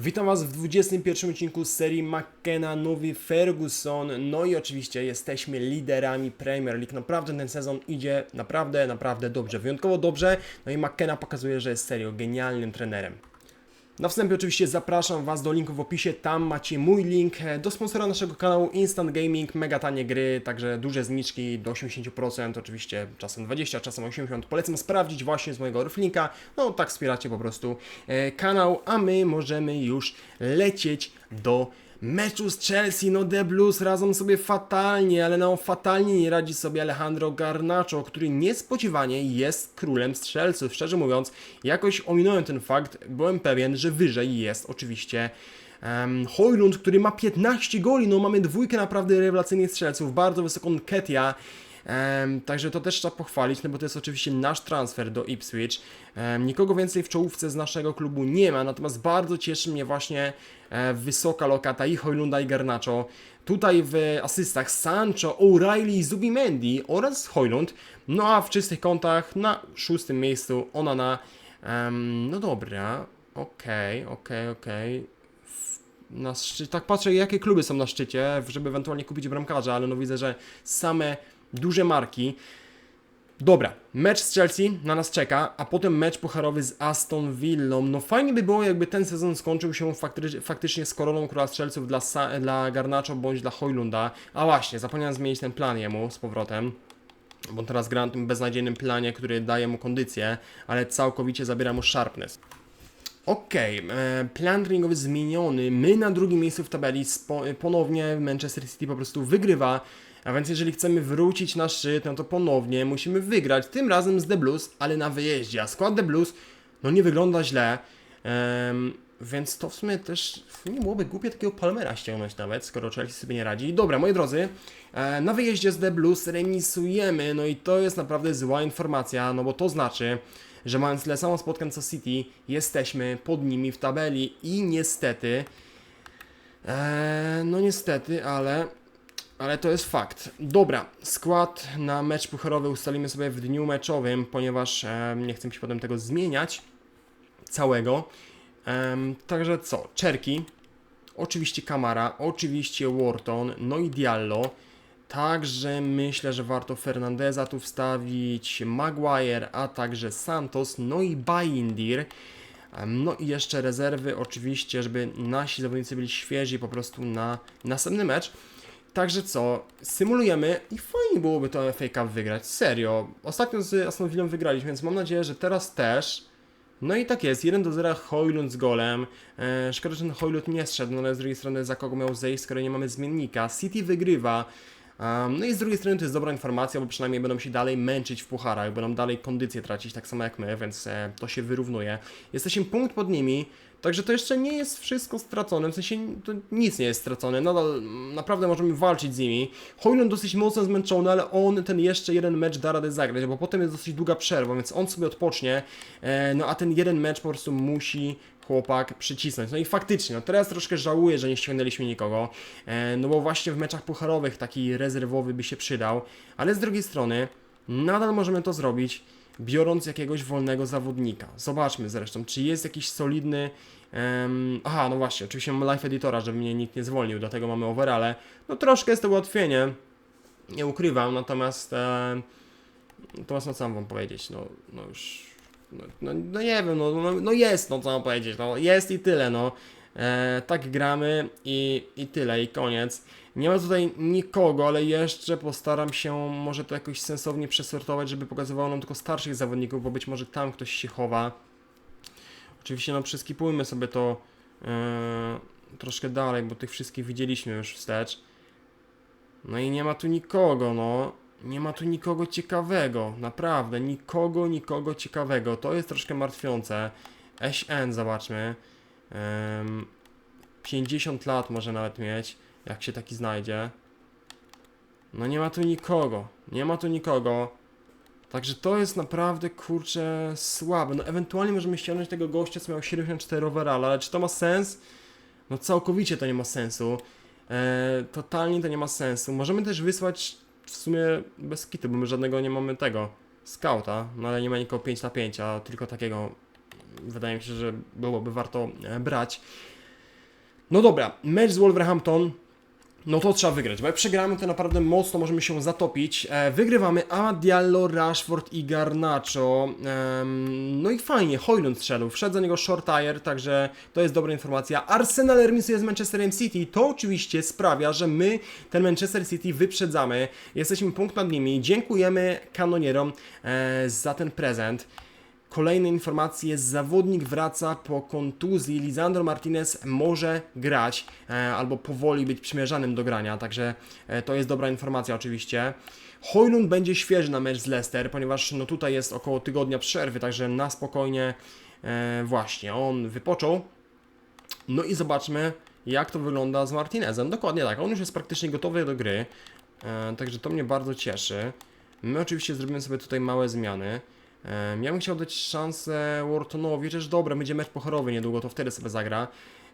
Witam Was w 21 odcinku serii McKenna Nowy Ferguson. No i oczywiście jesteśmy liderami Premier League. Naprawdę ten sezon idzie naprawdę, naprawdę dobrze. Wyjątkowo dobrze. No i McKenna pokazuje, że jest serio genialnym trenerem. Na wstępie oczywiście zapraszam Was do linku w opisie, tam macie mój link e, do sponsora naszego kanału Instant Gaming, mega tanie gry, także duże zniczki do 80%, oczywiście czasem 20, czasem 80%. Polecam sprawdzić właśnie z mojego linka, no tak wspieracie po prostu e, kanał, a my możemy już lecieć do meczu z Chelsea, no The Blues radzą sobie fatalnie, ale no fatalnie nie radzi sobie Alejandro Garnacho, który niespodziewanie jest królem strzelców. Szczerze mówiąc, jakoś ominąłem ten fakt, byłem pewien, że wyżej jest oczywiście um, Hojlund, który ma 15 goli, no mamy dwójkę naprawdę rewelacyjnych strzelców, bardzo wysoką Ketia, Także to też trzeba pochwalić, no bo to jest oczywiście nasz transfer do Ipswich. Nikogo więcej w czołówce z naszego klubu nie ma, natomiast bardzo cieszy mnie właśnie e, wysoka lokata i Hojlunda i Garnacho. Tutaj w asystach Sancho, O'Reilly i Zubimendi oraz Hojlund. No a w czystych kątach na szóstym miejscu Onana. Em, no dobra, okej, okej, okej. Na szczy... Tak patrzę, jakie kluby są na szczycie, żeby ewentualnie kupić bramkarza, ale no widzę, że same duże marki. Dobra, mecz z Chelsea na nas czeka, a potem mecz pucharowy z Aston Villą. No fajnie by było, jakby ten sezon skończył się fakty faktycznie z koroną króla strzelców dla, Sa dla Garnacho bądź dla Hojlunda. A właśnie, zapomniałem zmienić ten plan jemu z powrotem. Bo teraz gra na tym beznadziejnym planie, który daje mu kondycję, ale całkowicie zabiera mu sharpness. Okej, e, plan treningowy zmieniony. My na drugim miejscu w tabeli ponownie Manchester City po prostu wygrywa. A więc jeżeli chcemy wrócić na szczyt, no to ponownie musimy wygrać. Tym razem z The Blues, ale na wyjeździe. A skład The Blues no nie wygląda źle. Em, więc to w sumie też nie byłoby głupie takiego Palmera ściągnąć nawet, skoro Chelsea sobie nie radzi. Dobra, moi drodzy, e, na wyjeździe z The Blues remisujemy, no i to jest naprawdę zła informacja, no bo to znaczy, że mając tyle samo spotkań co City, jesteśmy pod nimi w tabeli i niestety, e, no niestety, ale ale to jest fakt. Dobra, skład na mecz pucharowy ustalimy sobie w dniu meczowym, ponieważ e, nie chcę się potem tego zmieniać całego. Em, także co? Czerki, oczywiście Kamara, oczywiście Wharton, no i Diallo. Także myślę, że warto Fernandeza tu wstawić, Maguire, a także Santos, no i Baindir. No i jeszcze rezerwy, oczywiście, żeby nasi zawodnicy byli świeżi po prostu na następny mecz. Także co, symulujemy i fajnie byłoby to FA Cup wygrać, serio. Ostatnio z Aston Villą wygraliśmy, więc mam nadzieję, że teraz też. No i tak jest, 1 do 0 Hojlund z golem. E, szkoda, że ten Hojlund nie strzedł, no ale z drugiej strony za kogo miał zejść, skoro nie mamy zmiennika. City wygrywa. Um, no i z drugiej strony to jest dobra informacja, bo przynajmniej będą się dalej męczyć w pucharach, będą dalej kondycję tracić, tak samo jak my, więc e, to się wyrównuje. Jesteśmy punkt pod nimi, także to jeszcze nie jest wszystko stracone, w sensie nic nie jest stracone, nadal naprawdę możemy walczyć z nimi. Hojlund dosyć mocno zmęczony, ale on ten jeszcze jeden mecz da radę zagrać, bo potem jest dosyć długa przerwa, więc on sobie odpocznie, e, no a ten jeden mecz po prostu musi chłopak przycisnąć. No i faktycznie, no teraz troszkę żałuję, że nie ściągnęliśmy nikogo, e, no bo właśnie w meczach pucharowych taki rezerwowy by się przydał, ale z drugiej strony nadal możemy to zrobić, biorąc jakiegoś wolnego zawodnika. Zobaczmy zresztą, czy jest jakiś solidny. em, aha, no właśnie, oczywiście mam live editora, żeby mnie nikt nie zwolnił, do tego mamy overale. No troszkę jest to ułatwienie, nie ukrywam, natomiast. E, natomiast no co mam wam powiedzieć, no, no już. No, no, no nie wiem, no, no, no jest, no co mam powiedzieć, no jest i tyle, no. E, tak gramy i, i tyle, i koniec. Nie ma tutaj nikogo, ale jeszcze postaram się może to jakoś sensownie przesortować, żeby pokazywało nam tylko starszych zawodników, bo być może tam ktoś się chowa. Oczywiście no przeskipujmy sobie to e, troszkę dalej, bo tych wszystkich widzieliśmy już wstecz. No i nie ma tu nikogo, no. Nie ma tu nikogo ciekawego, naprawdę, nikogo, nikogo ciekawego. To jest troszkę martwiące. SN, zobaczmy. Em, 50 lat może nawet mieć, jak się taki znajdzie. No nie ma tu nikogo, nie ma tu nikogo. Także to jest naprawdę, kurczę, słabe. No ewentualnie możemy ściągnąć tego gościa, co miał 74 overall, ale czy to ma sens? No całkowicie to nie ma sensu. E, totalnie to nie ma sensu. Możemy też wysłać w sumie bez kitu, bo my żadnego nie mamy tego scouta, no ale nie ma nikogo 5 na 5, a tylko takiego wydaje mi się, że byłoby warto e, brać. No dobra, mecz z Wolverhampton. No to trzeba wygrać, bo jak przegramy, to naprawdę mocno możemy się zatopić. E, wygrywamy Amad Diallo, Rashford i Garnacho. Em, no i fajnie, Hojlund wszedł. Wszedł za niego short tire, także to jest dobra informacja. Arsenal remisuje z Manchesterem City. To oczywiście sprawia, że my ten Manchester City wyprzedzamy. Jesteśmy punkt nad nimi. Dziękujemy kanonierom e, za ten prezent. Kolejne informacje, zawodnik wraca po kontuzji, Lisandro Martinez może grać e, albo powoli być przymierzanym do grania, także e, to jest dobra informacja oczywiście. Hojlund będzie świeży na mecz z Leicester, ponieważ no tutaj jest około tygodnia przerwy, także na spokojnie e, właśnie on wypoczął. No i zobaczmy jak to wygląda z Martinezem. Dokładnie tak, on już jest praktycznie gotowy do gry, także to mnie bardzo cieszy. My oczywiście zrobimy sobie tutaj małe zmiany. Ja bym chciał dać szansę Whartonowi, chociaż dobra, będzie mecz pochorowy niedługo, to wtedy sobie zagra.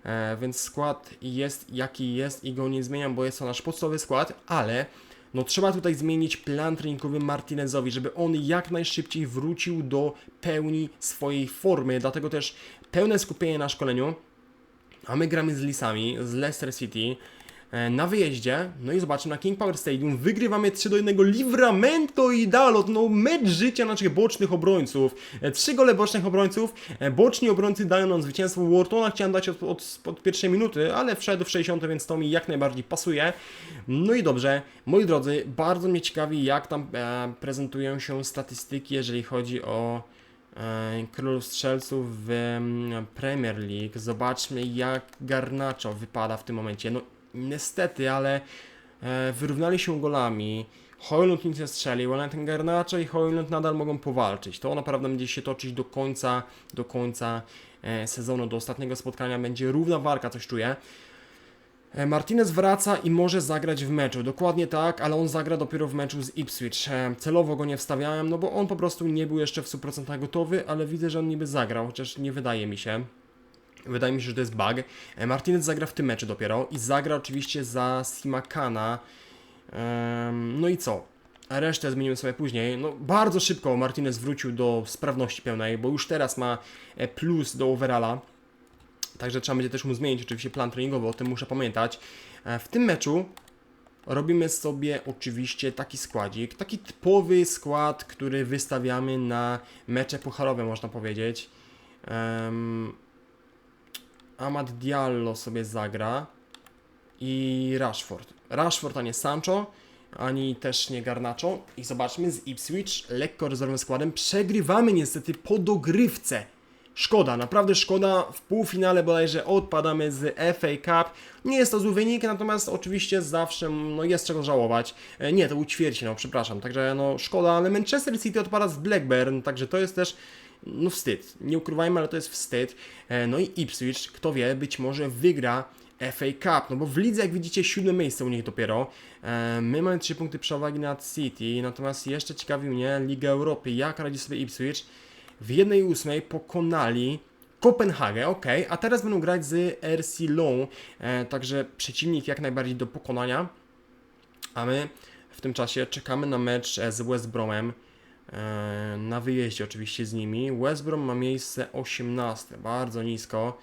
E, więc skład jest jaki jest i go nie zmieniam, bo jest to nasz podstawowy skład, ale no trzeba tutaj zmienić plan treningowy Martinezowi, żeby on jak najszybciej wrócił do pełni swojej formy, dlatego też pełne skupienie na szkoleniu, a my gramy z Lisami, z Leicester City na wyjeździe, no i zobaczmy na King Power Stadium, wygrywamy 3 do 1 Livramento i Dalot, no mecz życia naszych bocznych obrońców, E, trzy gole bocznych obrońców, E, boczni obrońcy dają nam zwycięstwo, Whartona chciałem dać od, od, od pierwszej minuty, ale wszedł w 60, więc to mi jak najbardziej pasuje, no i dobrze, moi drodzy, bardzo mnie ciekawi jak tam e, prezentują się statystyki, jeżeli chodzi o e, królów strzelców w mm, Premier League. Zobaczmy jak Garnacho wypada w tym momencie. No niestety, ale e, wyrównali się golami. Hojlund nic nie strzelił, ale ten Garnacho i Hojlund nadal mogą powalczyć. To naprawdę będzie się toczyć do końca, do końca e, sezonu, do ostatniego spotkania. Będzie równa walka, coś czuję. E, Martinez wraca i może zagrać w meczu. Dokładnie tak, ale on zagra dopiero w meczu z Ipswich. Celowo go nie wstawiałem, no bo on po prostu nie był jeszcze w 100% gotowy, ale widzę, że on niby zagrał, chociaż nie wydaje mi się. Wydaje mi się, że to jest bug. E, Martinez zagra w tym meczu dopiero i zagra oczywiście za Simakana. No i co? Resztę zmienimy sobie później. No, bardzo szybko Martinez wrócił do sprawności pełnej, bo już teraz ma e, plus do overalla. Także trzeba będzie też mu zmienić oczywiście plan treningowy, o tym muszę pamiętać. E, W tym meczu robimy sobie oczywiście taki składzik, taki typowy skład, który wystawiamy na mecze pucharowe, można powiedzieć. Amad Diallo sobie zagra i Rashford. Rashford, a nie Sancho, ani też nie Garnacho. I zobaczmy z Ipswich, lekko rezerwowym składem, przegrywamy niestety po dogrywce. Szkoda, naprawdę szkoda. W półfinale bodajże odpadamy z FA Cup. Nie jest to zły wynik, natomiast oczywiście zawsze no, jest czego żałować. E, Nie, to był ćwierćfinał, przepraszam. Także no szkoda, ale Manchester City odpada z Blackburn, także to jest też no wstyd. Nie ukrywajmy, ale to jest wstyd. E, No i Ipswich, kto wie, być może wygra FA Cup, no bo w lidze, jak widzicie, siódme miejsce u nich dopiero. E, My mamy 3 punkty przewagi nad City, natomiast jeszcze ciekawi mnie Liga Europy, jak radzi sobie Ipswich. W 1-8 pokonali Kopenhagę, ok, a teraz będą grać z RC Lyon, e, także przeciwnik jak najbardziej do pokonania. A my w tym czasie czekamy na mecz z West Bromem. E, Na wyjeździe oczywiście z nimi. West Brom ma miejsce 18, bardzo nisko.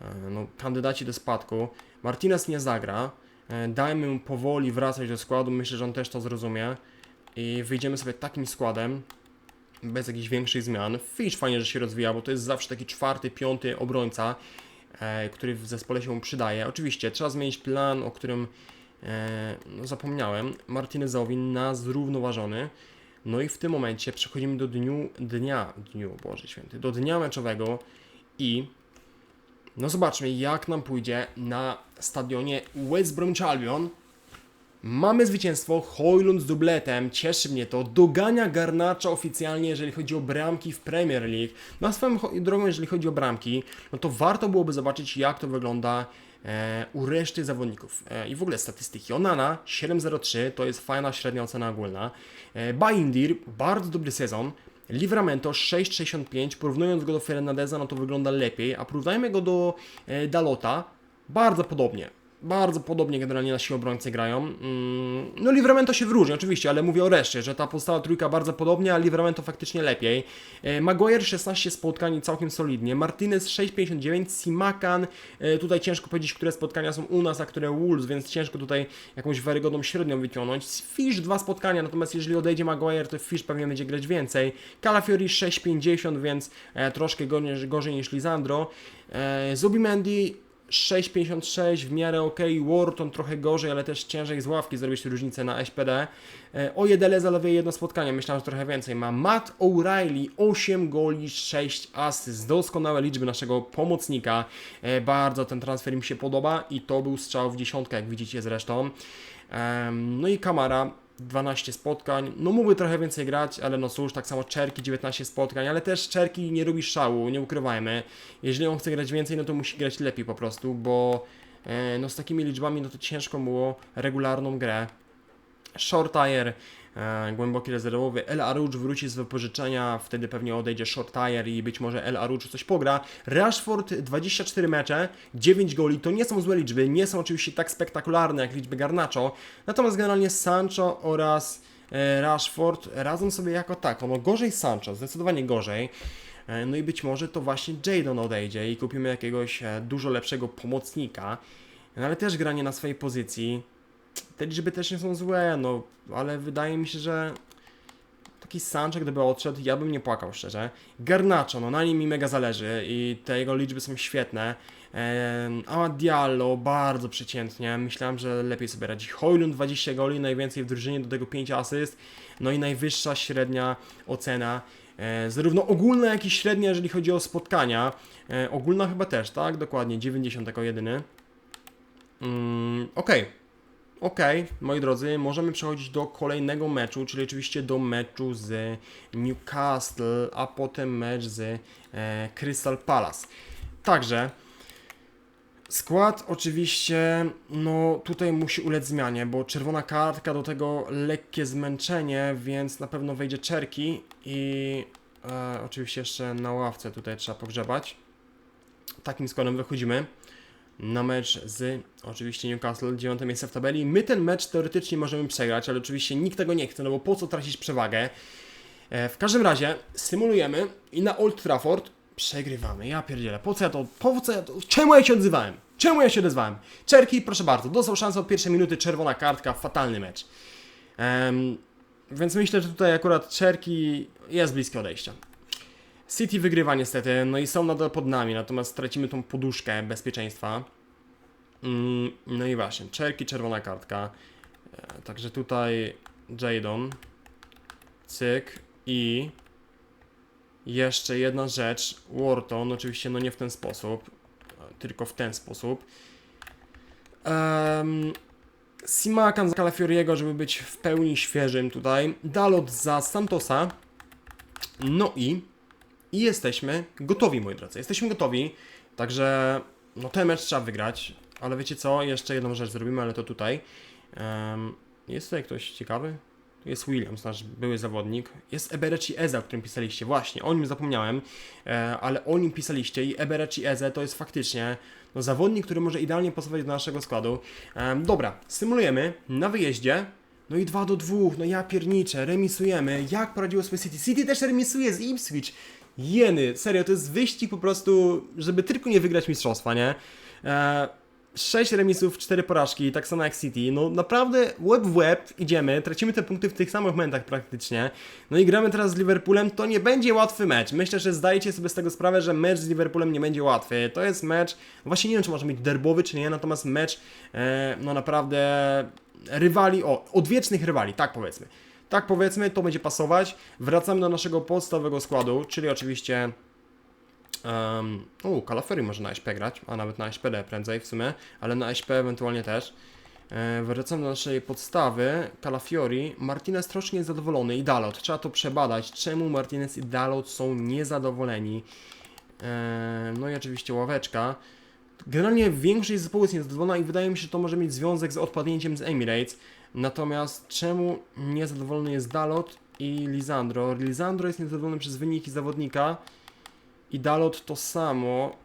E, No, kandydaci do spadku. Martinez nie zagra. E, Dajmy mu powoli wracać do składu. Myślę, że on też to zrozumie. I wyjdziemy sobie takim składem. Bez jakichś większych zmian. Fish fajnie, że się rozwija, bo to jest zawsze taki czwarty, piąty obrońca, który w zespole się mu przydaje. Oczywiście trzeba zmienić plan, o którym no, zapomniałem. Martinezowi na zrównoważony. No i w tym momencie przechodzimy do dniu, dnia, dniu, Boże Święty, do dnia meczowego i no zobaczmy jak nam pójdzie na stadionie West Bromwich Albion. Mamy zwycięstwo, Hojlund z dubletem, cieszy mnie to, dogania Garnacza oficjalnie, jeżeli chodzi o bramki w Premier League. No a swoją drogą, jeżeli chodzi o bramki, no to warto byłoby zobaczyć, jak to wygląda u reszty zawodników. E, I w ogóle statystyki. Onana 7.03 to jest fajna średnia ocena ogólna. E, Baindir, bardzo dobry sezon. Livramento 6.65, porównując go do Fernandeza, no to wygląda lepiej, a porównajmy go do e, Dalota, bardzo podobnie. Bardzo podobnie generalnie nasi obrońcy grają. Mm, No Livramento się wyróżnia oczywiście, ale mówię o reszcie, że ta pozostała trójka bardzo podobnie, a Livramento faktycznie lepiej. E, Maguire 16 spotkań całkiem solidnie. Martinez 6,59, Simakan, e, tutaj ciężko powiedzieć, które spotkania są u nas, a które Wolves, więc ciężko tutaj jakąś wiarygodną średnią wyciągnąć. Fish dwa spotkania, natomiast jeżeli odejdzie Maguire, to Fish pewnie będzie grać więcej. Calafiori 6,50, więc e, troszkę gorzej, gorzej niż Lisandro. Zubimendi 6,56 w miarę ok, Wharton trochę gorzej, ale też ciężej z ławki zrobić różnicę na SPD. E, Ojedele zaledwie jedno spotkanie, myślałem, że trochę więcej ma. Matt O'Reilly 8 goli, 6 asyst, doskonałe liczby naszego pomocnika. E, Bardzo ten transfer mi się podoba i to był strzał w dziesiątkę, jak widzicie zresztą. No i Kamara 12 spotkań, no mógłby trochę więcej grać, ale no cóż, tak samo Czerki 19 spotkań, ale też Czerki nie robi szału, nie ukrywajmy. Jeżeli on chce grać więcej, no to musi grać lepiej po prostu, bo e, no z takimi liczbami no to ciężko było regularną grę. Short tire, głęboki rezerwowy, El Arucz wróci z wypożyczenia, wtedy pewnie odejdzie Short tire i być może El Arucz coś pogra. Rashford 24 mecze, 9 goli, to nie są złe liczby, nie są oczywiście tak spektakularne jak liczby Garnacho, natomiast generalnie Sancho oraz e, Rashford radzą sobie jako tako, no gorzej Sancho, zdecydowanie gorzej. E, No i być może to właśnie Jadon odejdzie i kupimy jakiegoś e, dużo lepszego pomocnika, no ale też granie na swojej pozycji. Te liczby też nie są złe, no ale wydaje mi się, że taki Sancho gdyby odszedł, ja bym nie płakał szczerze. Garnacho, no na nim mi mega zależy i te jego liczby są świetne. Ehm, a Diallo bardzo przeciętnie, myślałem, że lepiej sobie radzi. Hojlund 20 goli, najwięcej w drużynie, do tego 5 asyst, no i najwyższa średnia ocena. E, zarówno ogólna, jak i średnia, jeżeli chodzi o spotkania. E, ogólna chyba też, tak? Dokładnie, 90 jako jedyny. Mm, Okej. Okej, moi drodzy, możemy przechodzić do kolejnego meczu, czyli oczywiście do meczu z Newcastle, a potem mecz z e, Crystal Palace. Także skład oczywiście, no tutaj musi ulec zmianie, bo czerwona kartka, do tego lekkie zmęczenie, więc na pewno wejdzie Czerki i e, oczywiście jeszcze na ławce tutaj trzeba pogrzebać. Takim składem wychodzimy na mecz z oczywiście Newcastle, dziewiąte miejsce w tabeli. My ten mecz teoretycznie możemy przegrać, ale oczywiście nikt tego nie chce, no bo po co tracić przewagę? E, w każdym razie symulujemy i na Old Trafford przegrywamy. Ja pierdzielę, po co ja to, po co ja to, czemu ja się odzywałem? Czemu ja się odezwałem? Czerki, proszę bardzo, dostał szansę od pierwszej minuty, czerwona kartka, fatalny mecz. Em, więc myślę, że tutaj akurat Czerki jest bliskie odejścia. City wygrywa niestety, no i są nadal pod nami, natomiast tracimy tą poduszkę bezpieczeństwa. Mm, No i właśnie, Czerki, czerwona kartka. E, Także tutaj Jadon, cyk i jeszcze jedna rzecz, Wharton, oczywiście no nie w ten sposób, tylko w ten sposób. Um, Simakan za Calafioriego, żeby być w pełni świeżym tutaj. Dalot za Santosa. No i i jesteśmy gotowi, moi drodzy. Jesteśmy gotowi. Także no ten mecz trzeba wygrać. Ale wiecie co? Jeszcze jedną rzecz zrobimy, ale to tutaj. Em, jest tutaj ktoś ciekawy? Jest Williams, nasz były zawodnik. Jest Ebereci Eze, o którym pisaliście. Właśnie, o nim zapomniałem, e, ale o nim pisaliście i Ebereci Eze to jest faktycznie no, zawodnik, który może idealnie pasować do naszego składu. Dobra, symulujemy na wyjeździe. No i 2 do 2, no ja pierniczę, remisujemy. Jak poradziło sobie City? City też remisuje z Ipswich. Jeny, serio, to jest wyścig po prostu, żeby tylko nie wygrać mistrzostwa, nie? E, 6 remisów, 4 porażki, tak samo jak City. No naprawdę łeb w łeb idziemy, tracimy te punkty w tych samych momentach praktycznie. No i gramy teraz z Liverpoolem, to nie będzie łatwy mecz. Myślę, że zdajecie sobie z tego sprawę, że mecz z Liverpoolem nie będzie łatwy. To jest mecz, właśnie nie wiem, czy może być derbowy, czy nie, natomiast mecz, e, no naprawdę rywali, o, odwiecznych rywali, tak powiedzmy. Tak powiedzmy, to będzie pasować. Wracamy do naszego podstawowego składu, czyli oczywiście Um, u, Kalafery może na SP grać, a nawet na SPD prędzej w sumie, ale na SP ewentualnie też. E, wracamy do naszej podstawy. Calafiori, Martinez troszkę niezadowolony i Dalot. Trzeba to przebadać, czemu Martinez i Dalot są niezadowoleni. E, no i oczywiście ławeczka. Generalnie większość zespołu jest niezadowolona i wydaje mi się, że to może mieć związek z odpadnięciem z Emirates. Natomiast czemu niezadowolony jest Dalot i Lisandro? Lisandro jest niezadowolony przez wyniki zawodnika i Dalot to samo.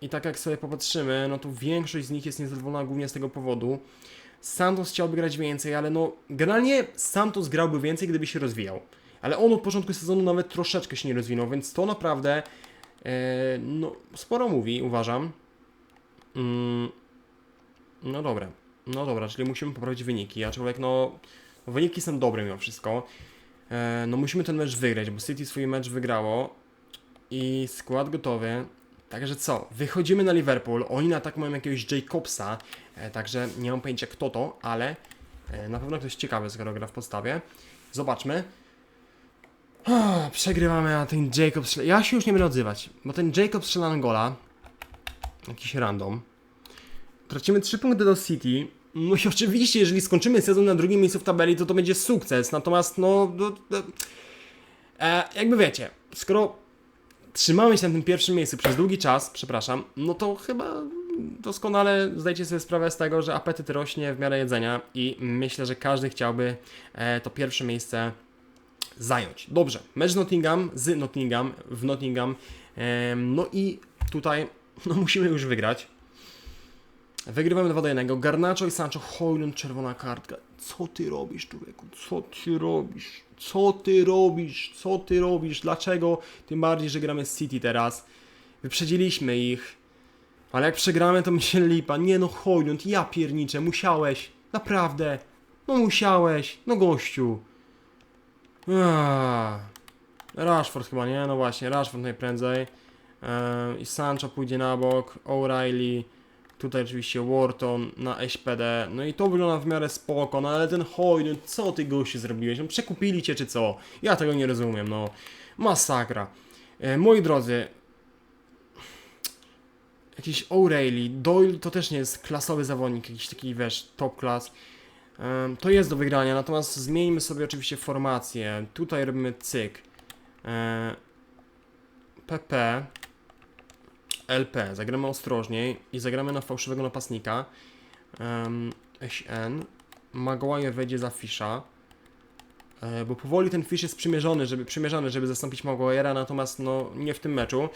I tak jak sobie popatrzymy, no to większość z nich jest niezadowolona głównie z tego powodu. Santos chciałby grać więcej, ale no generalnie Santos grałby więcej, gdyby się rozwijał. Ale on od początku sezonu nawet troszeczkę się nie rozwinął, więc to naprawdę e, no, sporo mówi, uważam. Mm, no dobra, no dobra, czyli musimy poprawić wyniki, aczkolwiek no wyniki są dobre mimo wszystko. E, no musimy ten mecz wygrać, bo City swój mecz wygrało i skład gotowy. Także co, wychodzimy na Liverpool, oni na tak mają jakiegoś Jacobsa, e, także nie mam pojęcia kto to, ale e, na pewno ktoś ciekawy, skoro gra w podstawie. Zobaczmy. Ah, Przegrywamy, a ten Jacob strzela... Ja się już nie będę odzywać, bo ten Jacob strzela gola. Jakiś random. Tracimy 3 punkty do City. No i oczywiście, jeżeli skończymy sezon na drugim miejscu w tabeli, to to będzie sukces. Natomiast, no... no, no e, jakby wiecie, skoro trzymamy się na tym pierwszym miejscu przez długi czas, przepraszam, no to chyba doskonale zdajcie sobie sprawę z tego, że apetyt rośnie w miarę jedzenia i myślę, że każdy chciałby e, to pierwsze miejsce zająć. Dobrze, mecz Nottingham z Nottingham w Nottingham. Em, no i tutaj no musimy już wygrać. Wygrywamy 2 do 1. Garnacho i Sancho, Hojlund, czerwona kartka. Co ty robisz, człowieku? Co ty robisz? Co ty robisz? Co ty robisz? Dlaczego? Tym bardziej, że gramy z City teraz. Wyprzedziliśmy ich. Ale jak przegramy, to mi się lipa. Nie no, Hojlund, ja pierniczę, musiałeś. Naprawdę. No musiałeś. No gościu. Aaaa. Rashford chyba, nie? No właśnie, Rashford najprędzej. Ehm, I Sancho pójdzie na bok, O'Reilly, tutaj oczywiście Wharton na SPD. No i to wygląda w miarę spoko, no ale ten Hojlund, co ty gości zrobiłeś? No przekupili cię czy co? Ja tego nie rozumiem, no. Masakra. E, moi drodzy, jakiś O'Reilly, Doyle to też nie jest klasowy zawodnik, jakiś taki, wiesz, top class. Em, To jest do wygrania, natomiast zmieńmy sobie oczywiście formację. Tutaj robimy cyk. E, PP. LP. Zagramy ostrożniej i zagramy na fałszywego napastnika. Um, SN. Maguire wejdzie za Fisza. E, bo powoli ten Fish jest przymierzony, żeby, przymierzony, żeby zastąpić Maguire'a, natomiast no, nie w tym meczu.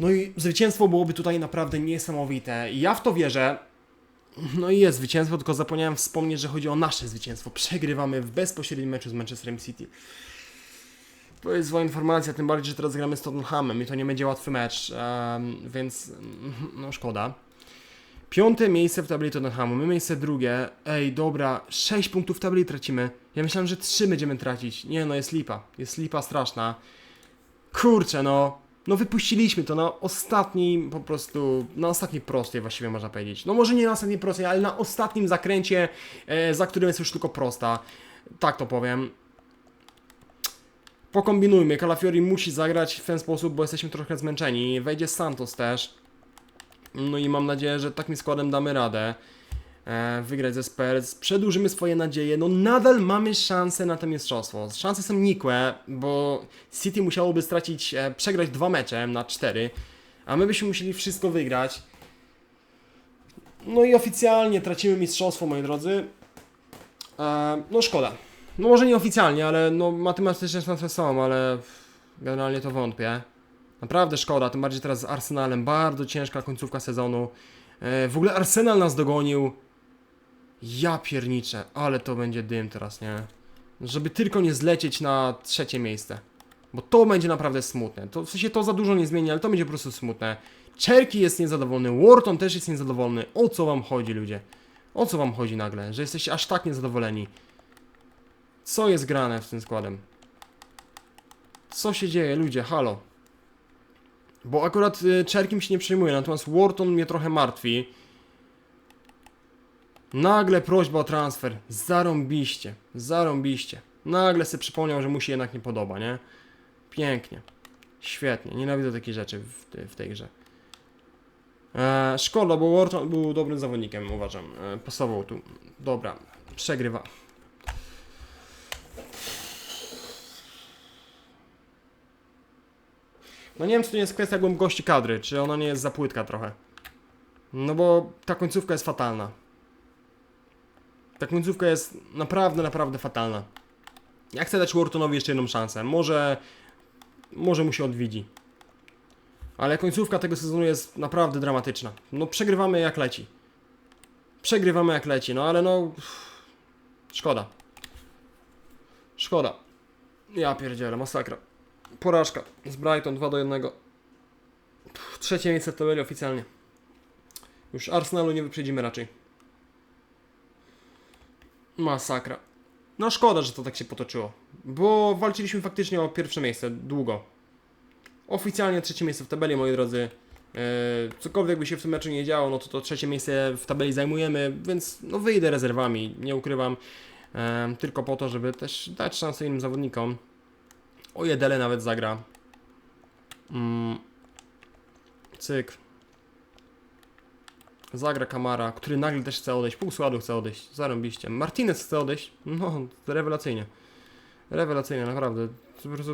No i zwycięstwo byłoby tutaj naprawdę niesamowite. Ja w to wierzę. No i jest zwycięstwo, tylko zapomniałem wspomnieć, że chodzi o nasze zwycięstwo. Przegrywamy w bezpośrednim meczu z Manchesterem City. To jest zła informacja, tym bardziej, że teraz gramy z Tottenhamem i to nie będzie łatwy mecz, więc mm, no szkoda. Piąte miejsce w tabeli Tottenhamu, my miejsce drugie. Ej, dobra, 6 punktów w tabeli tracimy. Ja myślałem, że 3 będziemy tracić. Nie no, jest lipa. Jest lipa straszna. Kurczę, no. No wypuściliśmy to na ostatnim po prostu, na ostatniej prostej właściwie można powiedzieć. No może nie na ostatniej prostej, ale na ostatnim zakręcie, e, za którym jest już tylko prosta. Tak to powiem. Pokombinujmy, Calafiori musi zagrać w ten sposób, bo jesteśmy trochę zmęczeni. Wejdzie Santos też. No i mam nadzieję, że takim składem damy radę e, wygrać ze Spurs. Przedłużymy swoje nadzieje. No nadal mamy szansę na to mistrzostwo. Szanse są nikłe, bo City musiałoby stracić, e, przegrać dwa mecze na cztery, a my byśmy musieli wszystko wygrać. No i oficjalnie tracimy mistrzostwo, moi drodzy. E, no szkoda. No może nie oficjalnie, ale no matematycznie szanse są, ale generalnie to wątpię. Naprawdę szkoda, tym bardziej teraz z Arsenalem. Bardzo ciężka końcówka sezonu. E, w ogóle Arsenal nas dogonił. Ja pierniczę, ale to będzie dym teraz, nie? Żeby tylko nie zlecieć na trzecie miejsce. Bo to będzie naprawdę smutne. To, w sensie to za dużo nie zmieni, ale to będzie po prostu smutne. Cherky jest niezadowolony, Wharton też jest niezadowolony. O co wam chodzi, ludzie? O co wam chodzi nagle, że jesteście aż tak niezadowoleni? Co jest grane w tym składem? Co się dzieje, ludzie? Halo. Bo akurat y, Cherkim się nie przejmuje, natomiast Wharton mnie trochę martwi. Nagle prośba o transfer. Zarąbiście. Zarąbiście. Nagle sobie przypomniał, że mu się jednak nie podoba, nie? Pięknie. Świetnie. Nienawidzę takich rzeczy w, w tej grze. E, szkoda, bo Wharton był dobrym zawodnikiem, uważam. E, pasował tu. Dobra. Przegrywa. No nie wiem, czy to nie jest kwestia głębokości kadry, czy ona nie jest za płytka trochę. No bo ta końcówka jest fatalna. Ta końcówka jest naprawdę, naprawdę fatalna. Ja chcę dać Whartonowi jeszcze jedną szansę. Może, może mu się odwiedzi. Ale końcówka tego sezonu jest naprawdę dramatyczna. No przegrywamy jak leci. Przegrywamy jak leci, no ale no... Szkoda. Szkoda. Ja pierdzielę, masakra. Porażka z Brighton 2 do 1. Pff, Trzecie miejsce w tabeli oficjalnie. Już Arsenalu nie wyprzedzimy raczej. Masakra. No szkoda, że to tak się potoczyło. Bo walczyliśmy faktycznie o pierwsze miejsce długo. Oficjalnie trzecie miejsce w tabeli, moi drodzy. E, cokolwiek by się w tym meczu nie działo, no to to trzecie miejsce w tabeli zajmujemy, więc no wyjdę rezerwami, nie ukrywam. E, tylko po to, żeby też dać szansę innym zawodnikom. O Jedele nawet zagra. Mm. Cyk. Zagra Kamara, który nagle też chce odejść. Pół składu chce odejść. Zarąbiście. Martinez chce odejść. No, rewelacyjnie. Rewelacyjnie, naprawdę.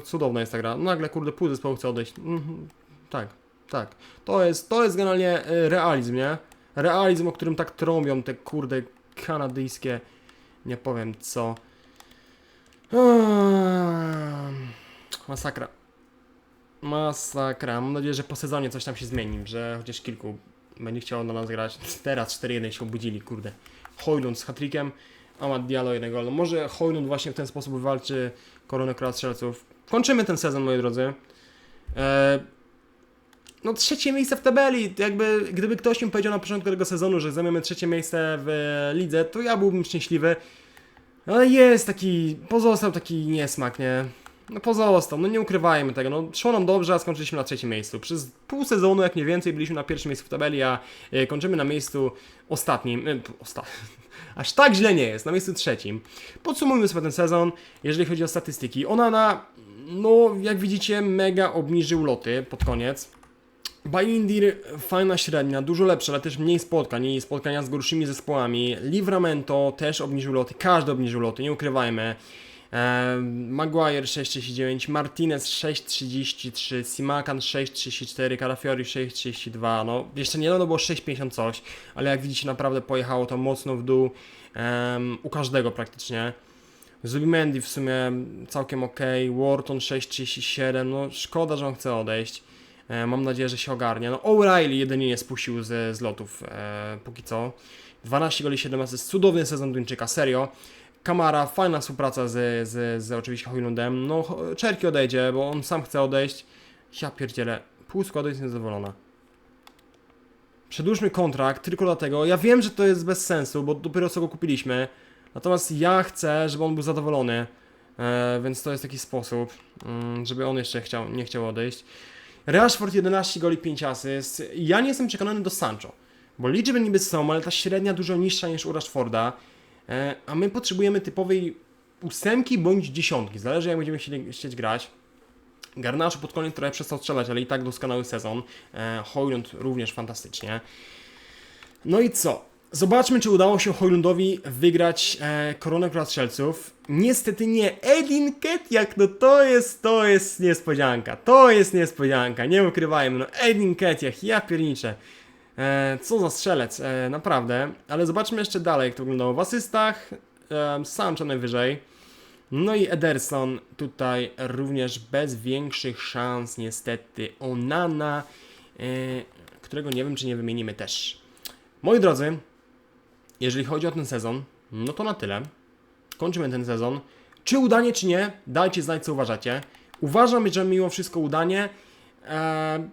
Cudowna jest ta gra. Nagle, kurde, pół zespołu chce odejść. Mhm. Tak, tak. To jest, to jest generalnie e, realizm, nie? Realizm, o którym tak trąbią te, kurde, kanadyjskie... Nie powiem co. Eee, Masakra. Masakra. Mam nadzieję, że po sezonie coś tam się zmieni, że chociaż kilku będzie chciało na nas grać. Teraz 4-1 się obudzili, kurde. Hojlund z hat-trickiem, Amad Diallo jeden gol. No może Hojlund właśnie w ten sposób wywalczy koronę króla strzelców. Kończymy ten sezon, moi drodzy. Eee, no trzecie miejsce w tabeli. Jakby, gdyby ktoś mi powiedział na początku tego sezonu, że zajmiemy trzecie miejsce w lidze, to ja byłbym szczęśliwy. Ale jest taki, pozostał taki niesmak, nie? No pozostał, no nie ukrywajmy tego, no szło nam dobrze, a skończyliśmy na trzecim miejscu. Przez pół sezonu, jak nie więcej, byliśmy na pierwszym miejscu w tabeli, a e, kończymy na miejscu ostatnim. E, osta Aż tak źle nie jest, na miejscu trzecim. Podsumujmy sobie ten sezon, jeżeli chodzi o statystyki. Onana, no jak widzicie, mega obniżył loty pod koniec. Baindir fajna średnia, dużo lepsza, ale też mniej spotkań i spotkania z gorszymi zespołami. Livramento też obniżył loty, każdy obniżył loty, nie ukrywajmy. Maguire 6,39, Martinez 6,33, Simakan 6,34, Carafiori 6,32, no jeszcze niedawno było 6,50 coś, ale jak widzicie naprawdę pojechało to mocno w dół em, u każdego praktycznie. Zubimendi w sumie całkiem ok, Wharton 6,37, no szkoda, że on chce odejść. E, mam nadzieję, że się ogarnie. No O'Reilly jedynie nie spuścił z, z lotów e, póki co. 12 goli, 7 asyst, cudowny sezon Duńczyka, serio. Kamara, fajna współpraca z, z, z oczywiście Hojlundem. No, Czerki odejdzie, bo on sam chce odejść. Ja pierdzielę, pół składu jest niezadowolona. Przedłużmy kontrakt tylko dlatego. Ja wiem, że to jest bez sensu, bo dopiero co go kupiliśmy. Natomiast ja chcę, żeby on był zadowolony. E, więc to jest taki sposób, mm, żeby on jeszcze chciał, nie chciał odejść. Rashford 11 goli, 5 asyst. Ja nie jestem przekonany do Sancho, bo liczby niby są, ale ta średnia dużo niższa niż u Rashforda. E, a my potrzebujemy typowej ósemki bądź dziesiątki, zależy jak będziemy chcieli, chcieć grać. Garnaczu pod koniec trochę przestał strzelać, ale i tak doskonały sezon. E, Hojlund również fantastycznie. No i co? Zobaczmy, czy udało się Hojlundowi wygrać e, koronę króla strzelców. Niestety nie. Edin Ketiak, no to jest, to jest niespodzianka. To jest niespodzianka, nie ukrywajmy. No Edin Ketiak, ja pierniczę. E, co za strzelec, e, naprawdę. Ale zobaczmy jeszcze dalej, jak to wyglądało. W asystach e, Sancho najwyżej. No i Ederson tutaj również bez większych szans niestety. Onana, e, którego nie wiem czy nie wymienimy też. Moi drodzy, jeżeli chodzi o ten sezon, no to na tyle. Kończymy ten sezon. Czy udanie, czy nie, dajcie znać, co uważacie. Uważam, że mimo wszystko udanie.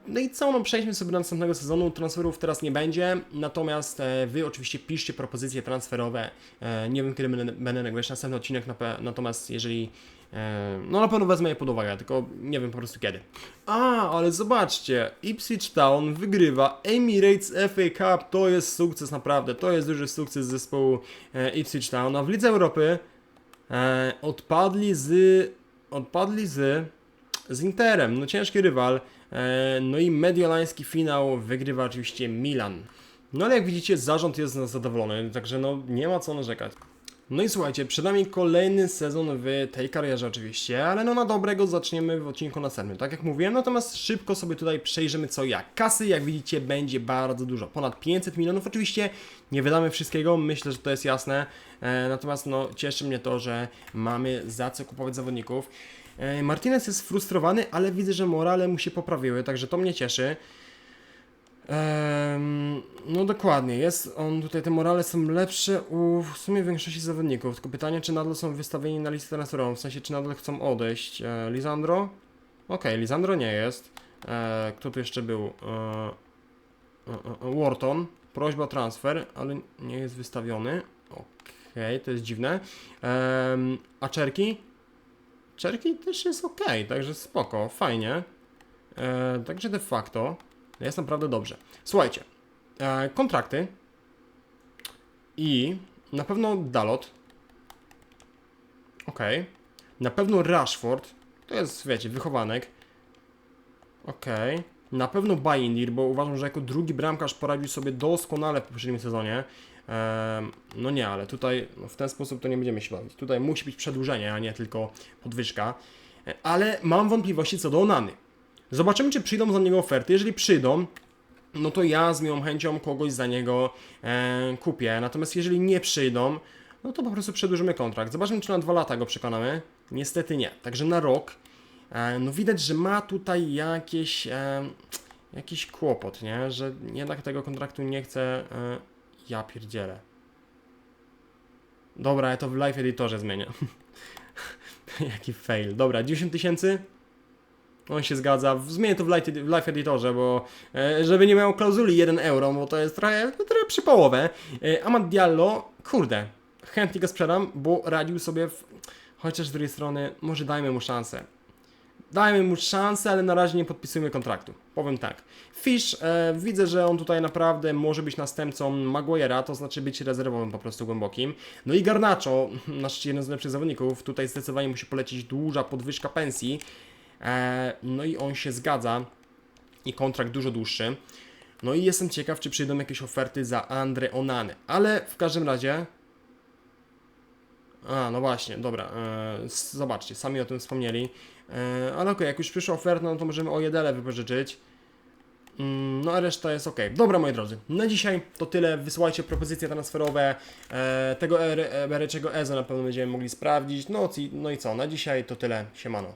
No i co, no przejdźmy sobie do następnego sezonu. Transferów teraz nie będzie, natomiast e, Wy oczywiście piszcie propozycje transferowe. E, Nie wiem, kiedy będę, nagrywać następny odcinek, natomiast jeżeli... e, No na pewno wezmę je pod uwagę, tylko nie wiem po prostu kiedy. A, ale zobaczcie, Ipswich Town wygrywa Emirates FA Cup, to jest sukces naprawdę, to jest duży sukces zespołu Ipswich Town, a w Lidze Europy odpadli z... odpadli z... z Interem, no ciężki rywal, no i mediolański finał wygrywa oczywiście Milan. No ale jak widzicie, zarząd jest zadowolony, także no nie ma co narzekać. No i słuchajcie, przed nami kolejny sezon w tej karierze oczywiście, ale no na dobrego zaczniemy w odcinku następnym, tak jak mówiłem, natomiast szybko sobie tutaj przejrzymy co jak. Kasy, jak widzicie, będzie bardzo dużo, ponad 500 milionów, oczywiście nie wydamy wszystkiego, myślę, że to jest jasne, e, natomiast no cieszy mnie to, że mamy za co kupować zawodników. E, Martinez jest frustrowany, ale widzę, że morale mu się poprawiły, także to mnie cieszy. Em, no dokładnie, jest on tutaj, te morale są lepsze u w sumie większości zawodników, tylko pytanie, czy nadal są wystawieni na listę transferową, w sensie, czy nadal chcą odejść. E, Lisandro? Okej, Lisandro nie jest. E, kto tu jeszcze był? E, e, e, Wharton, prośba o transfer, ale nie jest wystawiony. Okej, to jest dziwne. Em, a Czerki? Czerki też jest ok, także spoko, fajnie. E, także de facto jest naprawdę dobrze. Słuchajcie, e, kontrakty i na pewno Dalot. Ok. Na pewno Rashford. To jest, wiecie, wychowanek. Ok. Na pewno Bayindir, bo uważam, że jako drugi bramkarz poradził sobie doskonale w poprzednim sezonie. Em, no nie, ale tutaj no w ten sposób to nie będziemy się bawić. Tutaj musi być przedłużenie, a nie tylko podwyżka. E, Ale mam wątpliwości co do Onany. Zobaczymy, czy przyjdą za niego oferty. Jeżeli przyjdą, no to ja z miłą chęcią kogoś za niego e, kupię. Natomiast jeżeli nie przyjdą, no to po prostu przedłużymy kontrakt. Zobaczmy, czy na dwa lata go przekonamy. Niestety nie. Także na rok. E, no widać, że ma tutaj jakieś, e, jakiś kłopot, nie? Że jednak tego kontraktu nie chce. E, ja pierdzielę. Dobra, ja to w live editorze zmienię. Jaki fail. Dobra, 10 tysięcy? On się zgadza. Zmienię to w live, w live editorze, bo e, żeby nie miał klauzuli 1 euro, bo to jest trochę, trochę przy połowę. E, Amad Diallo, kurde, chętnie go sprzedam, bo radził sobie w... Chociaż z drugiej strony, może dajmy mu szansę. Dajmy mu szansę, ale na razie nie podpisujmy kontraktu. Powiem tak. Fish, e, widzę, że on tutaj naprawdę może być następcą Maguire'a, to znaczy być rezerwowym po prostu głębokim. No i Garnacho, nasz jeden z lepszych zawodników, tutaj zdecydowanie musi polecieć duża podwyżka pensji. E, no i on się zgadza i kontrakt dużo dłuższy. No i jestem ciekaw, czy przyjdą jakieś oferty za Andre Onany. Ale w każdym razie. A, no właśnie, dobra. E, zobaczcie, sami o tym wspomnieli. E, ale okej, jak już przyszła oferta, no to możemy o Jedele wypożyczyć. Mm, No a reszta jest ok. Dobra, moi drodzy, na dzisiaj to tyle. Wysyłajcie propozycje transferowe. E, tego Ereczego Ezo na pewno będziemy mogli sprawdzić. No, no i co, na dzisiaj to tyle. Siemano.